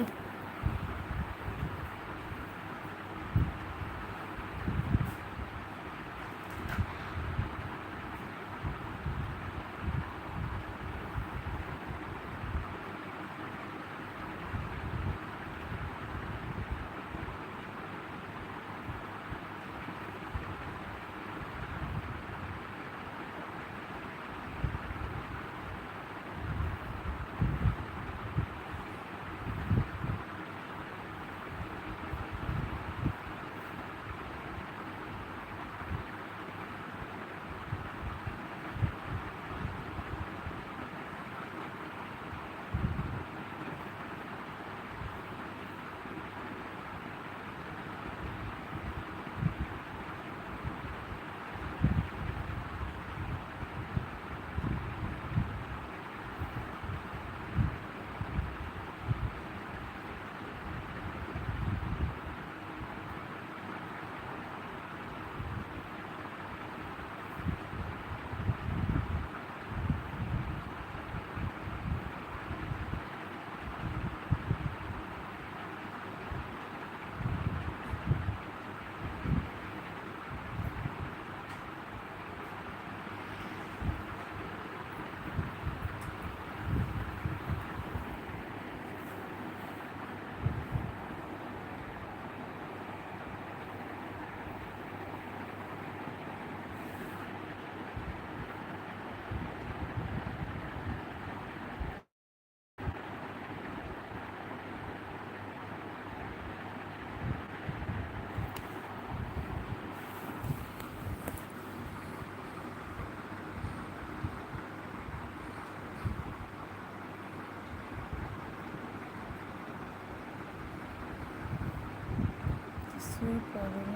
কিছুই পারি না।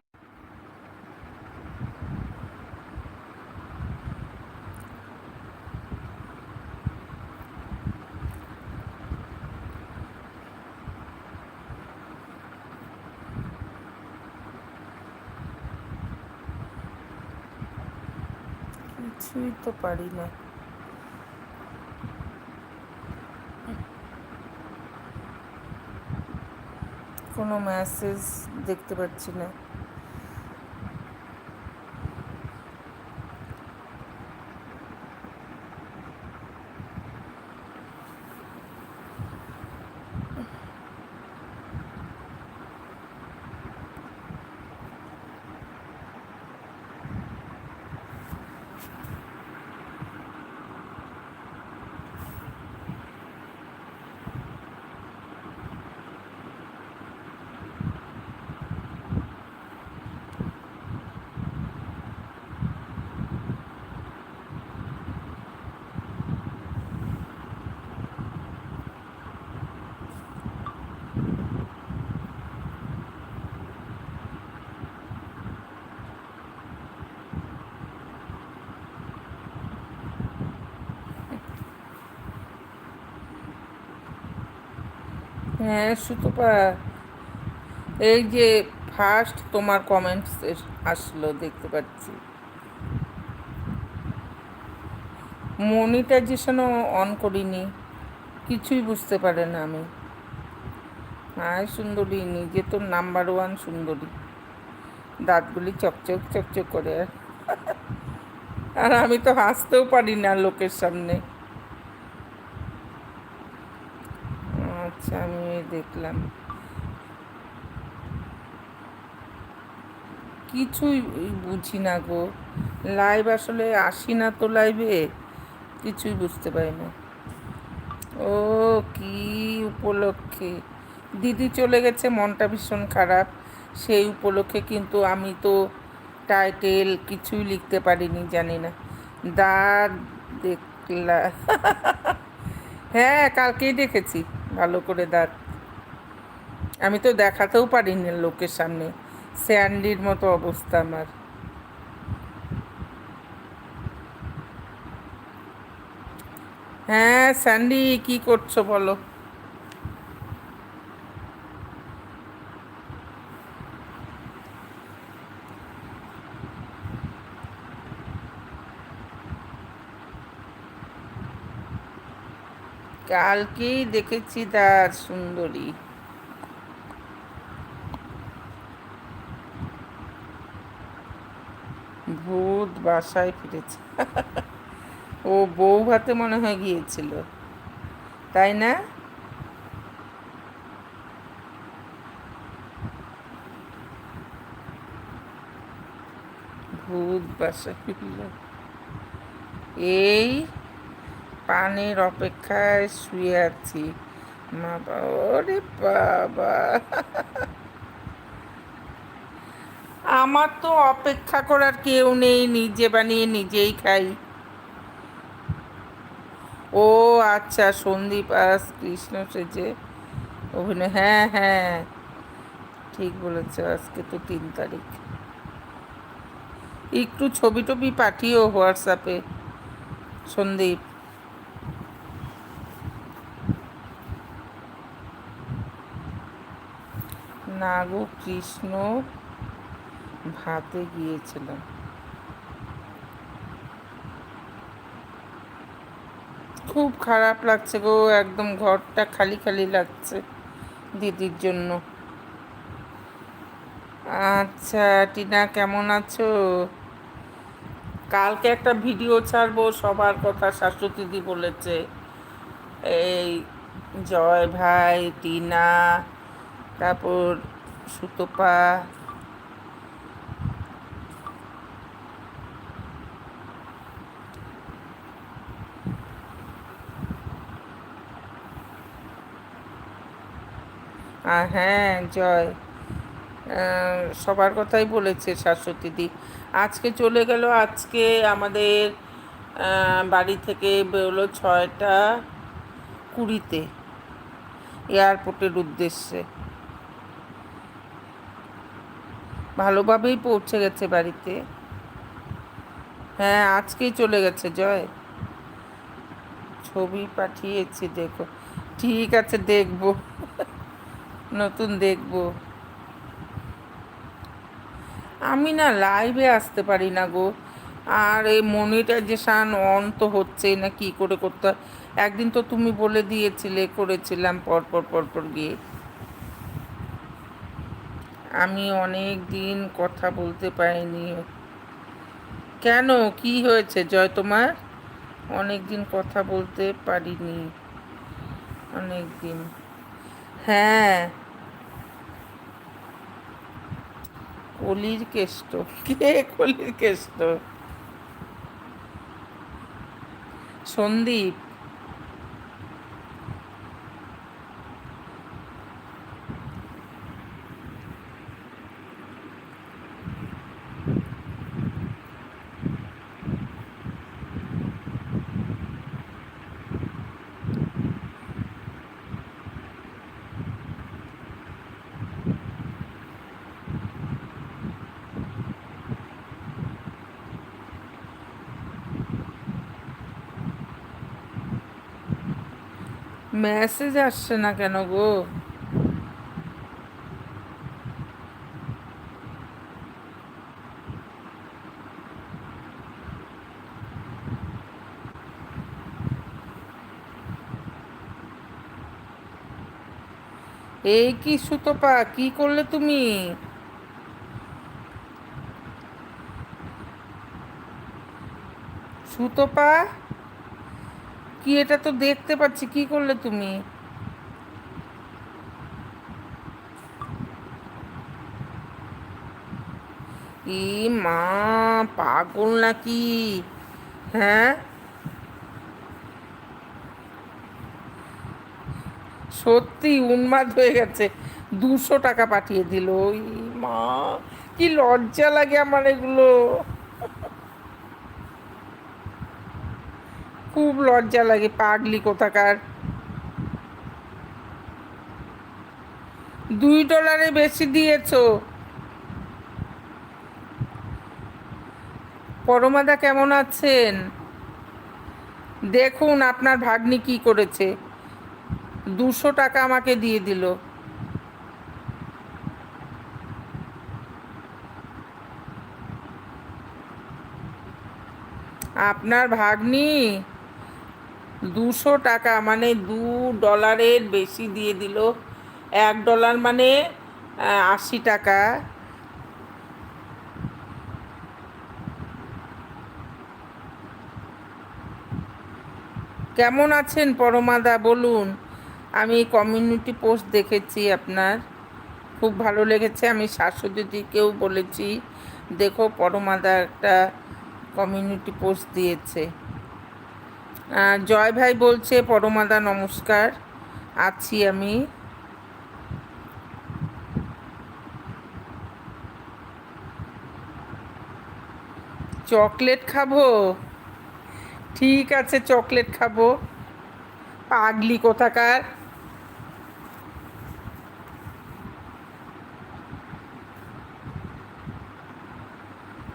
কিছুই তো পারি না কোনো মেসেজ দেখতে পাচ্ছি না। হ্যাঁ সুতপা এই যে ফার্স্ট তোমার কমেন্টস আসলো, দেখতে পাচ্ছি। মনিটাইজেশনও অন করিনি, কিছুই বুঝতে পারে না আমি। হ্যাঁ সুন্দরী, নিজে তো নাম্বার ওয়ান সুন্দরী। দাঁতগুলি চকচক চকচক করে। আর আমি তো হাসতেও পারি না লোকের সামনে। আচ্ছা আমি দেখলাম। কিছুই বুঝি না গো। লাইভ আসলে আসি না তো লাইভে কিছুই বুঝতে পারি না। ও, কি উপলক্ষে। দিদি চলে গেছে, মনটা ভীষণ খারাপ। সেই উপলক্ষে কিন্তু আমি তো টাইটেল কিছুই লিখতে পারিনি, জানি না। দাঁত দেখলা। হ্যাঁ কালকেই দেখেছি। ভালো করে দাঁত। আমি তো দেখাতেও পারিনি লোকের সামনে। স্যান্ডির মতো অবস্থা আমার। হ্যাঁ স্যান্ডি, কি করছ বলো? কালকেই দেখেছি তার সুন্দরী। ভূত বাসায় ফিরেছে। ও বউ ভাতে মনে হয় গিয়েছিল। তাই না? ভূত বাসায় ফিরল। এই পানির অপেক্ষায় শুয়ে আছি। মা বাবা বাবা। আমার তো অপেক্ষা করার কেউ নেই, নিজে বানিয়ে নিজেই খাই। ও আচ্ছা সন্দীপ আস কৃষ্ণ সেজে অভিনয় হ্যাঁ হ্যাঁ ঠিক বলেছ, আজকে তো তিন তারিখ। একটু ছবি টবি পাঠিও হোয়াটসঅ্যাপে, সন্দীপ। নাগো কৃষ্ণ ভাতে গিয়েছিলাম। খুব খারাপ লাগছে গো, একদম ঘরটা খালি খালি লাগছে দিদির জন্য। আচ্ছা টিনা কেমন আছো? কালকে একটা ভিডিও ছাড়বো, সবার কথা শাশ্বতীদি বলেছে। এই জয় ভাই, টিনা, তারপর সুতপা হ্যাঁ জয়। সবার কথাই বলেছে শাশ্বতীদি আজকে চলে গেল, আজকে আমাদের বাড়ি থেকে বেরোলো ছয়টা কুড়িতে এয়ারপোর্টের উদ্দেশ্যে। ভালোভাবেই পৌঁছে গেছে বাড়িতে। হ্যাঁ আজকেই চলে গেছে, জয়। ছবি পাঠিয়েছি, দেখো। ঠিক আছে, দেখব। নতুন দেখব। আমি না লাইভে আসতে পারি না গো। আর এই মনিটাইজেশান অন তো হচ্ছেই না, কি করে করতে হয়? একদিন তো তুমি বলে দিয়েছিলে, করেছিলাম পরপর পরপর গিয়ে। আমি অনেক দিন কথা বলতে পারিনি। কেন? কি হয়েছে, জয় তোমার? অনেক দিন কথা বলতে পারিনি। অনেক দিন। হ্যাঁ। কলির কেষ্ট। কে কলির কেষ্ট? সন্দীপ। মেসেজ আসছে না কেন গো? এই কি সুতপা কি করলে তুমি? সুতপা? কি এটা তো দেখতে পাচ্ছি, কি করলে তুমি? ই মা, পাগল নাকি? হ্যাঁ? সত্যি উন্মাদ হয়ে গেছে, দুশো টাকা পাঠিয়ে দিল। ই মা, কি লজ্জা লাগে আমার এগুলো। খুব লজ্জা লাগে পাগলি কোথাকার। দুই ডলারে বেশি দিয়েছ। পরমাদা কেমন আছেন? দেখুন আপনার ভাগ্নি কি করেছে। দুশো টাকা আমাকে দিয়ে দিল। আপনার ভাগ্নি? দুশো টাকা মানে দু ডলারের বেশি দিয়ে দিল। এক ডলার মানে আশি টাকা। কেমন আছেন পরমাদা? বলুন, আমি কমিউনিটি পোস্ট দেখেছি আপনার। খুব ভালো লেগেছে, আমি শাশ্বতীকেও বলেছি। দেখো, পরমাদা একটা কমিউনিটি পোস্ট দিয়েছে। জয় ভাই বলছে, পরমাদা নমস্কার। আছি আমি। চকলেট খাব? ঠিক আছে, চকলেট খাব। পাগলি কোথাকার?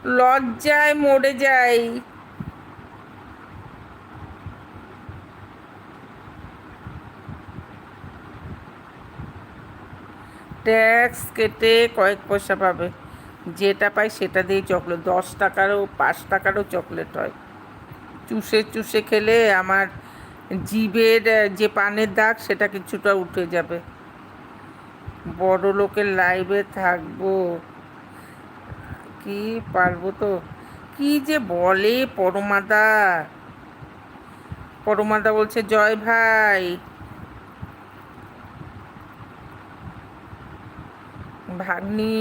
লজ্জায় মরে যাই। ট্যাক্স কেটে কয়েক পয়সা পাবে। যেটা পাই সেটা দিয়ে চকলেট। দশ টাকারও, পাঁচ টাকারও চকলেট হয়। চুষে চুষে খেলে আমার জিভের যে পানের দাগ সেটা কিছুটা উঠে যাবে। বড় লোকের লাইভে থাকব। কি পারব তো? কি যে বলে পরমাদা? পরমাদা বলছে, জয় ভাই ভাগ্নি।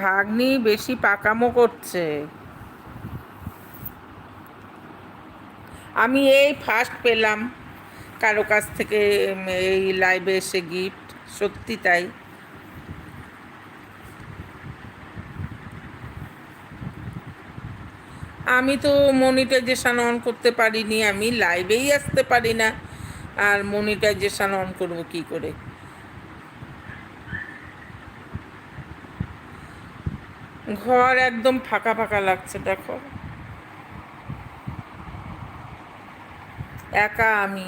ভাগ্নি বেশি পাকামো করছে। আমি এই ফার্স্ট পেলাম। কারও কাছ থেকে এই লাইভে এসে গিফট সত্যি তাই। আমি তো মনিটাইজেশান অন করতে পারিনি, আমি লাইভেই আসতে পারি না। আর মনিটাইজেশান অন করব কি করে? ঘর একদম ফাঁকা ফাঁকা লাগছে, দেখো। একা আমি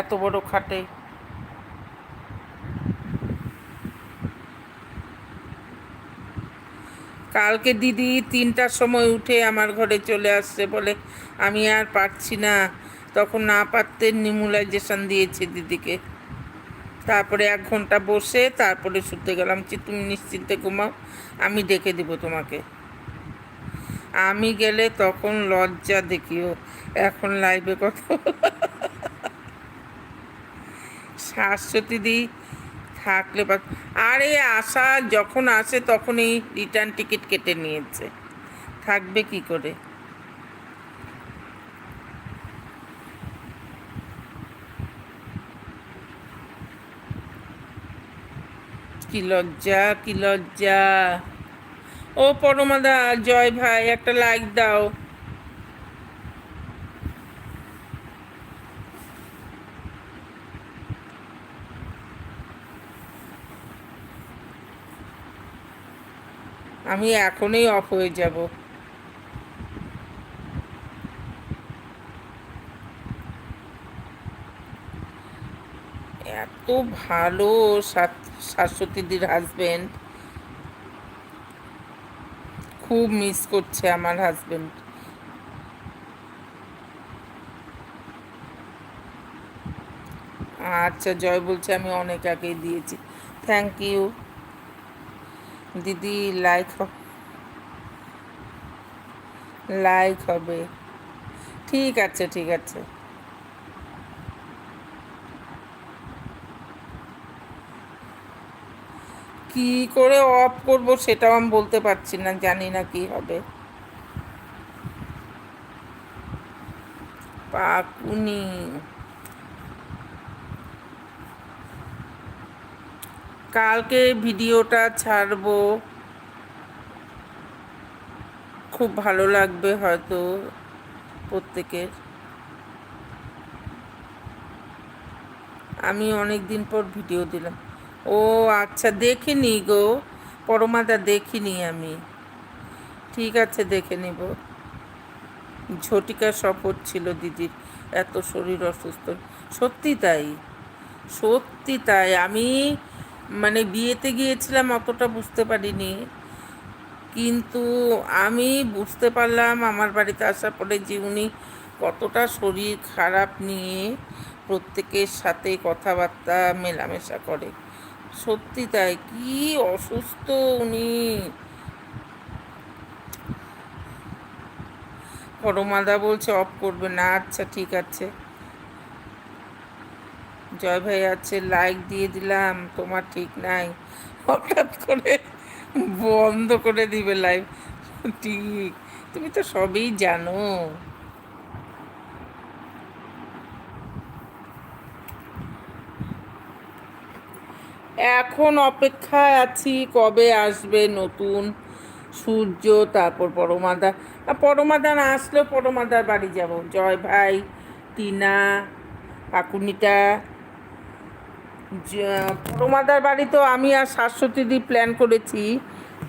এত বড় খাটে। কালকে দিদি তিনটার সময় উঠে আমার ঘরে চলে আসছে, বলে আমি আর পারছি না। তখন না পারতে নিমুলাইজেশন দিয়েছে দিদিকে। তারপরে এক ঘণ্টা বসে তারপরে শুতে গেলাম যে তুমি নিশ্চিন্তে ঘুমাও, আমি ডেকে দিব তোমাকে। আমি গেলে তখন লজ্জা দেখিও এখন লাইভে কত? শাশ্বতী দি, থাকলে আরে আসা যখন আসে তখন এই রিটার্ন টিকিট কেটে নিয়েছে। থাকবে কি করে? কি লজ্জা কি লজ্জা। ও পরমাদা, জয় ভাই, একটা লাইক দাও। আমি এখনই অফ হয়ে যাব। এত ভালো শাশ্বতীদির হাজবেন্ড খুব মিস করছে আমার হাজবেন্ড আচ্ছা জয় বলছে আমি অনেক আগেই দিয়েছি। থ্যাংক ইউ দিদি লাইক লাইক হবে। ঠিক আছে ঠিক আছে। কি করে অফ করব সেটাও আমি বলতে পারছি না, জানি না কি হবে। পাকুনি। কালকে ভিডিওটা ছাড়বো। খুব ভালো লাগবে হয়তো প্রত্যেকের। আমি অনেক দিন পর ভিডিও দিলাম। ও আচ্ছা দেখিনি গো। পরমাদা দেখিনি আমি। ঠিক আছে, দেখে নেব। ঝটিকা শপথ ছিল দিদির, এত শরীর অসুস্থ। সত্যি তাই সত্যি তাই। আমি মানে বিয়েতে গিয়েছিলাম, অতটা বুঝতে পারিনি। কিন্তু আমি বুঝতে পারলাম, আমার বাড়িতে আসার পরে যে উনি কতটা শরীর খারাপ নিয়ে প্রত্যেকের সাথে কথাবার্তা, মেলামেশা করে। সত্যি তাই, কি অসুস্থ উনি। পরমাদা বলছে অফ করবে না। আচ্ছা ঠিক আছে। জয় ভাই আছে লাইক দিয়ে দিলাম, তোমার ঠিক নাই। হঠাৎ করে বন্ধ করে দিবে লাইভ ঠিক, তুমি তো সবই জানো। এখন অপেক্ষায় আছি কবে আসবে নতুন সূর্য, তারপর পরমাদা। পরমাদা না আসলেও পরমাদার বাড়ি যাব। জয় ভাই, টিনা কাকুনিটা পরমাদার বাড়ি তো আমি আর শাশ্বতী দি প্ল্যান করেছি,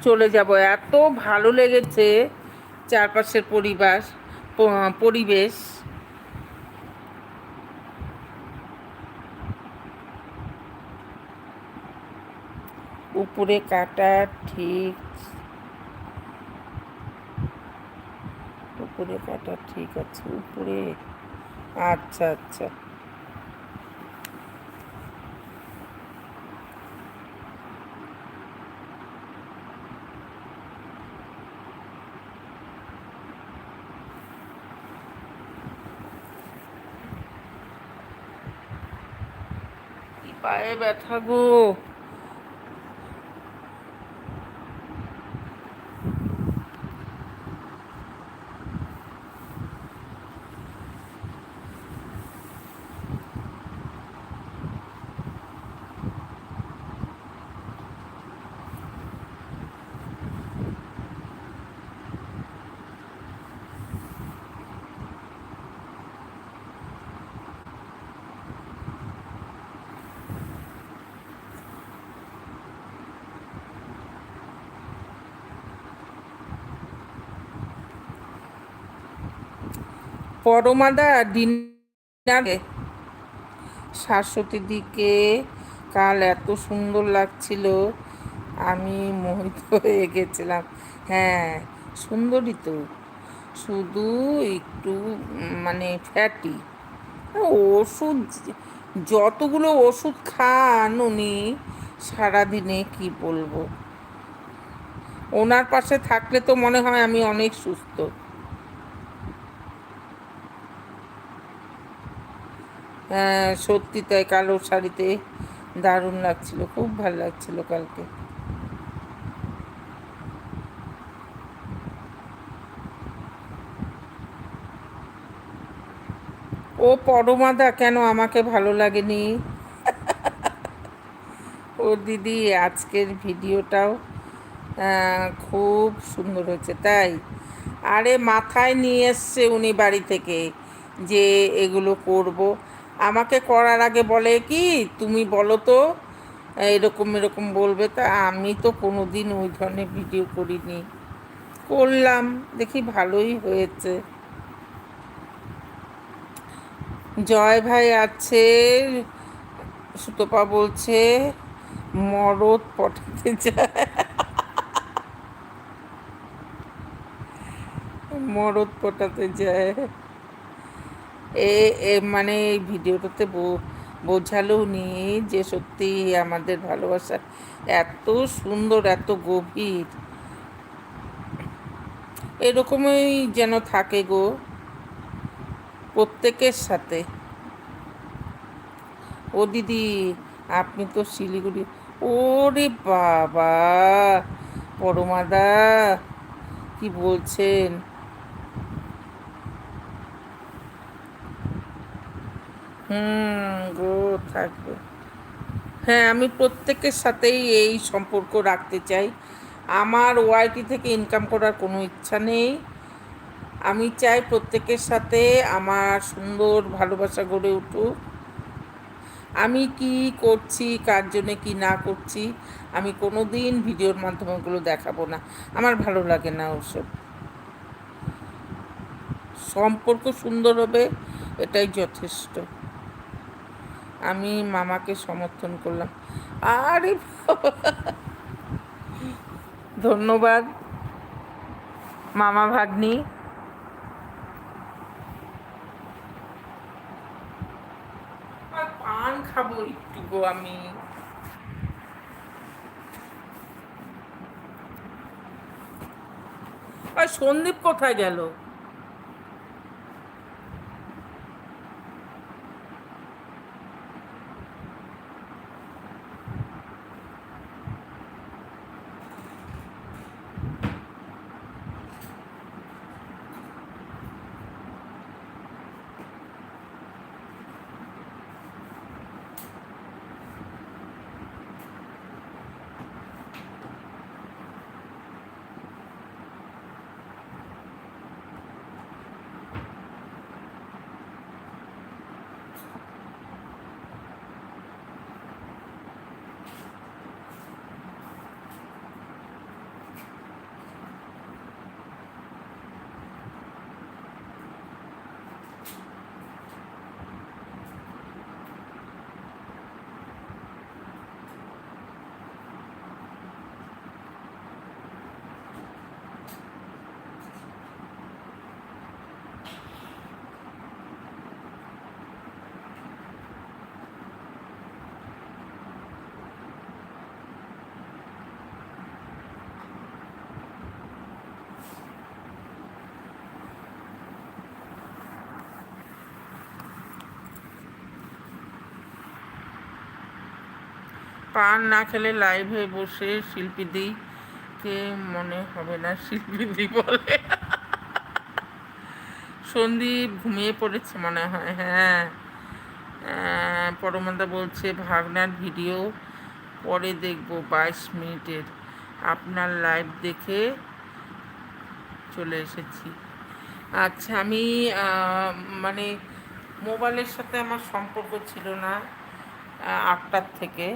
চলে যাব। এত ভালো লেগেছে চারপাশের পরিবার পরিবেশ। উপরে কাটা ঠিক উপরে কাটা ঠিক আছে উপরে আচ্ছা আচ্ছা। পায়ে ব্যথা গো? পরমাদা ডিনারে। শাশ্বতী দিকে কাল এত সুন্দর লাগছিল, আমি মোহিত হয়ে গেছিলাম। হ্যাঁ সুন্দরই তো। শুধু একটু মানে ফ্যাটি ওষুধ, যতগুলো ওষুধ খান উনি, সারাদিনে কি বলব? ওনার পাশে থাকলে তো মনে হয় আমি অনেক সুস্থ। সত্যি তাই কালো শাড়িতে দারুণ লাগছিল, খুব ভালো লাগছিল কালকে। ও পরমাদা, কেন আমাকে ভালো লাগেনি? ও দিদি, আজকের ভিডিওটাও খুব সুন্দর হয়েছে, তাই? আরে, মাথায় নিয়ে এসছে উনি বাড়ি থেকে যে এগুলো করব। আমাকে করার আগে বলে কি, তুমি বলো তো, এরকম এরকম বলবে। তা আমি তো কোনো দিন ওই ধরনের ভিডিও করিনি। করলাম, দেখি ভালোই হয়েছে। জয় ভাই আছে, সুতপা বলছে, মরদ পটাতে যায়। মরদ পটাতে যায়। এ মানে এই ভিডিওটাতে বোঝালো নি যে সত্যি আমাদের ভালোবাসা এত সুন্দর, এত গভীর। এরকমই যেন থাকে গো প্রত্যেকের সাথে। ও দিদি, আপনি তো শিলিগুড়ি। ওরে বাবা, পরমাদা, কি বলছেন? হুম থাকবে। হ্যাঁ আমি প্রত্যেকের সাথেই এই সম্পর্ক রাখতে চাই। আমার ওয়াইটি থেকে ইনকাম করার কোনো ইচ্ছা নেই। আমি চাই প্রত্যেকের সাথে আমার সুন্দর ভালোবাসা গড়ে উঠুক। আমি কি করছি, কার জন্যে কি না করছি, আমি কোনো দিন ভিডিওর মাধ্যমে ওগুলো দেখাবো না। আমার ভালো লাগে না ওসব। সম্পর্ক সুন্দর হবে, এটাই যথেষ্ট। আমি মামাকে সমর্থন করলাম। আরে ধন্যবাদ, মামা ভাগ্নি। পান খাব একটু গো আমি। আর সন্দীপ কোথায় গেল? পান না খেলে লাইভে বসে শিল্পী দিই কে মনে হবে না শিল্পী দি বলে। সন্দীপ ঘুমিয়ে পড়েছে মনে হয় হ্যাঁ। পরমাদা বলছে, ভাগনার ভিডিও পরে দেখব বাইশ মিনিটের। আপনার লাইভ দেখে চলে এসেছি। আচ্ছা আমি মানে মোবাইলের সাথে আমার সম্পর্ক ছিল না আটটার থেকে।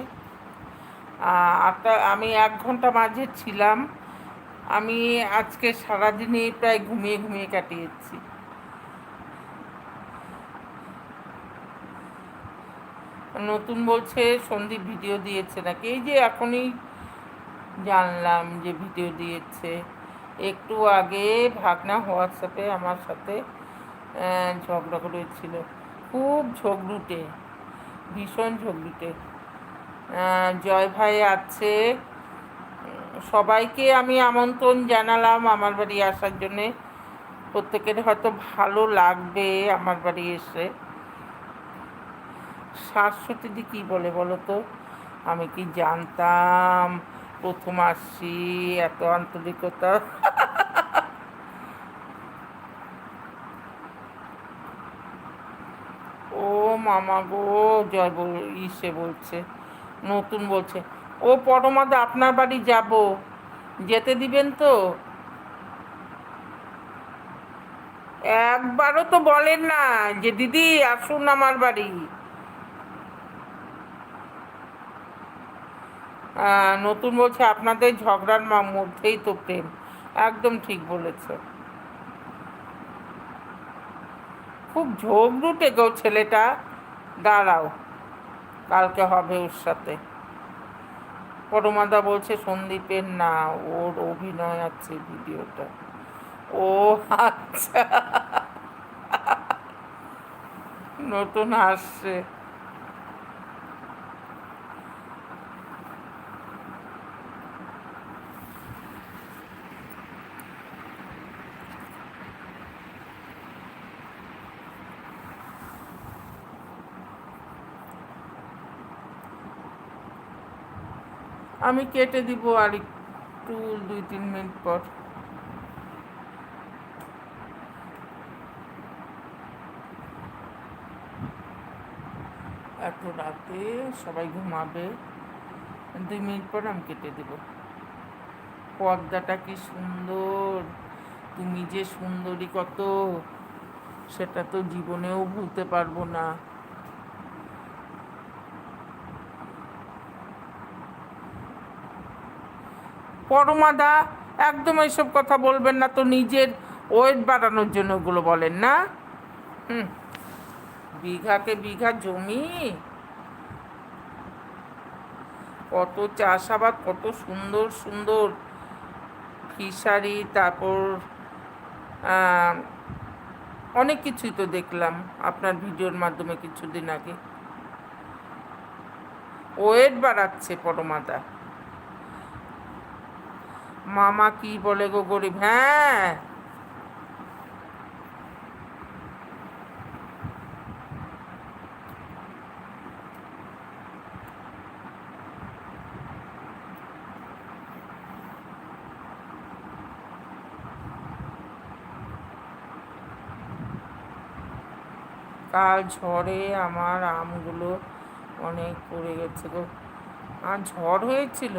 আটটা, আমি এক ঘণ্টা মাঝে ছিলাম। আমি আজকে সারাদিনই প্রায় ঘুমিয়ে ঘুমিয়ে কাটিয়েছি। নতুন বলছে সন্দীপ ভিডিও দিয়েছে নাকি? এই যে এখনই জানলাম যে ভিডিও দিয়েছে। একটু আগে ভাগনা হোয়াটসঅ্যাপে আমার সাথে ঝগড়া করেছিল। খুব ঝগড়ুটে, ভীষণ ঝগড়ুটে। জয় ভাই আছে। সবাইকে আমি আমন্ত্রণ জানালাম আমার বাড়ি আসার জন্যে। প্রত্যেকের হয়তো ভালো লাগবে আমার বাড়ি এসে। শাশ্বতী কী বলে বলো তো? আমি কি জানতাম? প্রথম আসছি, এত আন্তরিকতা। ও মামা গো, জয় বল ইসে বলছে। নতুন বলছে। ও পরমাদা, আপনার বাড়ি যাব। যেতে দিবেন তো? একবারও তো বলেন না যে, দিদি, আসুন আমার বাড়ি। নতুন বলছে, আপনাদের ঝগড়ার মধ্যেই তো প্রেম। একদম ঠিক বলেছ। খুব ঝগড়ুটে গো ছেলেটা। দাঁড়াও। কালকে হবে ওর সাথে। পরমাদা বলছে, সন্দীপের না, ওর অভিনয় আছে ভিডিওটা। ও আচ্ছা। নতুন আসছে। আমি কেটে দিব আর একটু, দুই, তিন মিনিট পর। এত রাতে সবাই ঘুমাবে। দুই মিনিট পর আমি কেটে দেব। পর্দাটা কি সুন্দর। তুমি যে সুন্দরী কত, সেটা তো জীবনেও ভুলতে পারব না। পরমাদা, একদম এইসব কথা বলবেন না তো নিজের ওয়েট বাড়ানোর জন্য ওগুলো বলেন না। হুম, বিঘাকে বিঘা জমি। কত চাষাবাদ, কত সুন্দর সুন্দর ফিশারি, তারপর অনেক কিছুই তো দেখলাম আপনার ভিডিওর মাধ্যমে কিছুদিন আগে। ওয়েট বাড়াচ্ছে পরমাদা। মামা কি বলে গো গরিব? হ্যাঁ। কাল ঝড়ে আমার আমগুলো অনেক পড়ে গেছে গো। আর ঝড় হয়েছিল?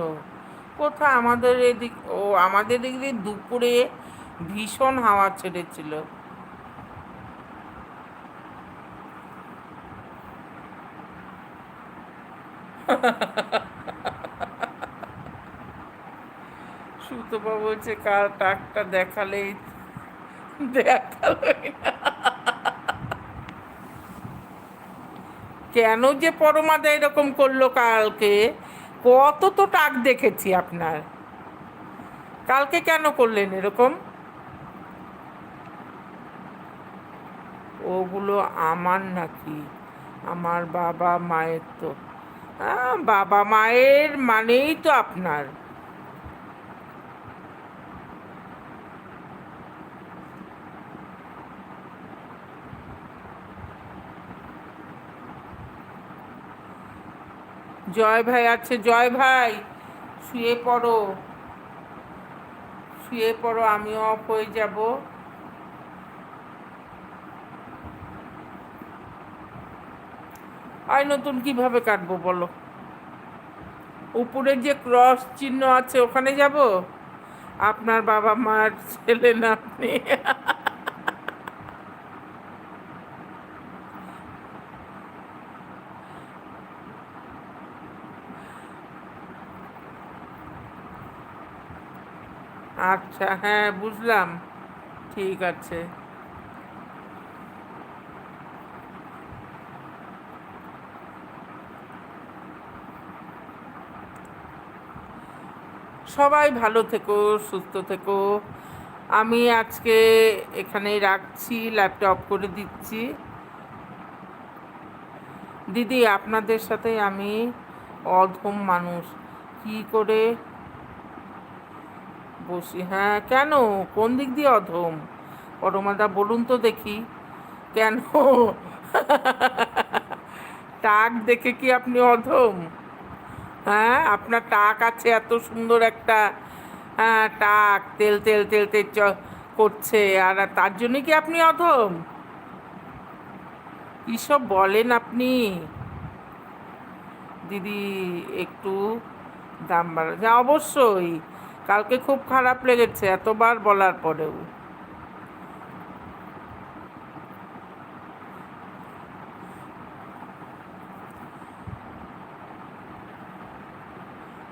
কোথায় আমাদের এদিক? ও আমাদের এদিকে দুপুরে ভীষণ হাওয়া ছেড়েছিল। সুতপা বলছে, কার টাকটা দেখালেই, দেখালোই কেন যে পরমাদা এরকম করল কালকে? কত তো টাক দেখেছি আপনার। কালকে কেন করলেন এরকম? ওগুলো আমার নাকি, আমার বাবা মায়ের তো। বাবা মায়ের মানেই তো আপনার। জয় ভাই আছে, জয় ভাই, শুয়ে পড়ো। শুয়ে পড়ো, আমিও অফ হয়ে যাব। আর নতুন কীভাবে কাটবো বলো? উপরে যে ক্রস চিহ্ন আছে, ওখানে যাব? আপনার বাবা মার ছেলে না আপনি আচ্ছা হ্যাঁ বুঝলাম। ঠিক আছে। সবাই ভালো থেকো, সুস্থ থেকো। আমি আজকে এখানেই রাখছি ল্যাপটপ করে দিচ্ছি। দিদি, আপনাদের সাথে আমি অধম মানুষ। কি করে বসি। হ্যাঁ কেন? কোন দিক দিয়ে অধম? পরমাদা, বলুন তো দেখি। কেন? টাক দেখে কি আপনি অধম? হ্যাঁ আপনার টাক আছে, এত সুন্দর একটা হ্যাঁ টাক। তেল তেল তেল তেল চ, করছে। আর তার জন্য কি আপনি অধম? সব বলেন আপনি? দিদি, একটু দাম বাড়া হ্যাঁ অবশ্যই। কালকে খুব খারাপ লেগেছে এতবার বলার পরেও।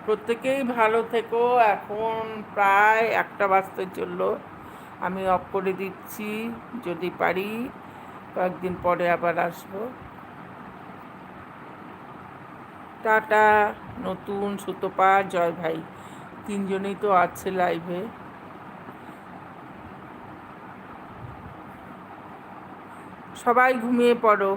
প্রত্যেকেই ভালো থেকো, এখন প্রায় একটা বাজতে চলল। আমি অফ করে দিচ্ছি, যদি পারি কয়েকদিন পরে আবার আসব। টাটা, নতুন সুতপা, জয় ভাই। তিনজনেই তো আছে লাইভে সবাই ঘুমিয়ে পড়ো।